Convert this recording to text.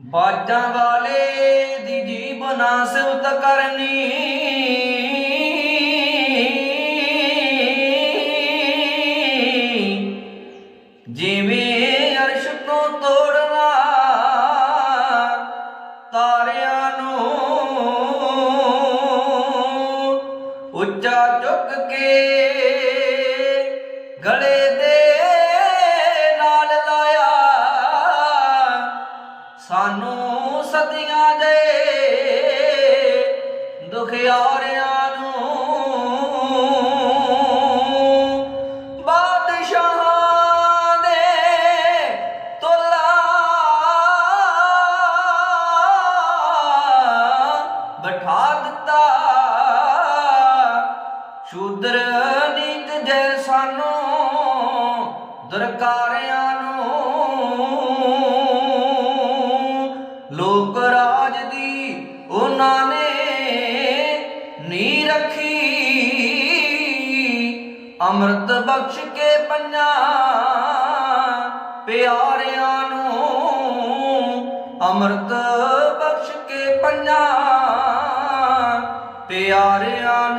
ਬਾਜਾਂ ਵਾਲੇ ਦੀ ਜੀਵਨਾ ਸਿਵਤ ਕਰਨੀ। ਜਿਵੇਂ ਅਰਸ਼ ਤੋਂ ਤੋੜਨਾ, ਤਾਰਿਆਂ ਨੂੰ ਉੱਚਾ ਚੁੱਕ ਕੇ ਗਲੇ ਦੇ ਸਾਨੂੰ ਸਦੀਆਂ ਦੇ ਦੁਖਿਆਰਿਆਂ ਨੂੰ ਬਾਦਸ਼ਾਹਾਂ ਦੇ ਤੋਲਾ ਬਿਠਾ ਦਿੱਤਾ। ਸ਼ੂਦਰ ਨੀਤ ਜੈ ਸਾਨੂੰ ਦਰਕਾਰਿਆਂ ਨੂੰ ਨੀ ਰੱਖੀ। ਅੰਮ੍ਰਿਤ ਬਖਸ਼ ਕੇ ਪੰਜਾਂ ਪਿਆਰਿਆਂ ਨੂੰ। ਅੰਮ੍ਰਿਤ ਬਖਸ਼ ਕੇ ਪੰਜਾਂ ਪਿਆਰਿਆਂ